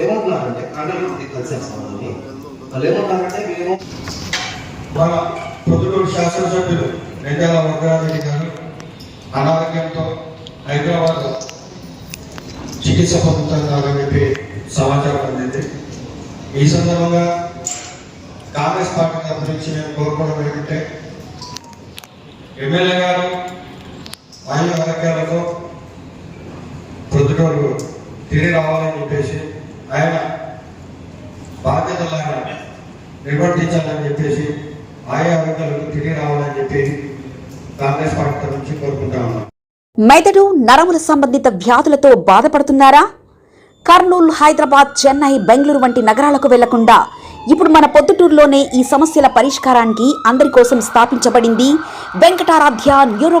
ఏమంటున్నారంటే అంటే కలిసి వస్తామని వాళ్ళు ఏమంటున్నారంటే మేము మన పొద్దుటూరు శాసనసభ్యులు రెండేల వర్గారెడ్డి గారు అనారోగ్యంతో హైదరాబాద్ చికిత్స పొందుతున్నారని చెప్పి సమాచారం అందింది. ఈ సందర్భంగా కాంగ్రెస్ పార్టీ తరఫు నుంచి మేము కోరుకోవడం ఏంటంటే ఎమ్మెల్యే గారు ఆయు ఆరోగ్యాలతో ప్రొద్దుటూరు తిరిగి రావాలని చెప్పేసి ఆయన బాధ్యతలను నిర్వర్తించాలని చెప్పేసి ఆయా ఆరోగ్యాలకు తిరిగి రావాలని చెప్పి కాంగ్రెస్ పార్టీ తరఫు నుంచి కోరుకుంటా ఉన్నాం. మెదడు నరముల సంబంధిత వ్యాధులతో బాధపడుతున్నారా? కర్నూలు హైదరాబాద్ చెన్నై బెంగళూరు వంటి నగరాలకు వెళ్ళకుండా ఇప్పుడు మన పొద్దుటూరులోనే ఈ సమస్యల పరిష్కారానికి అందరి కోసం స్థాపించబడింది వెంకటారాధ్య న్యూరో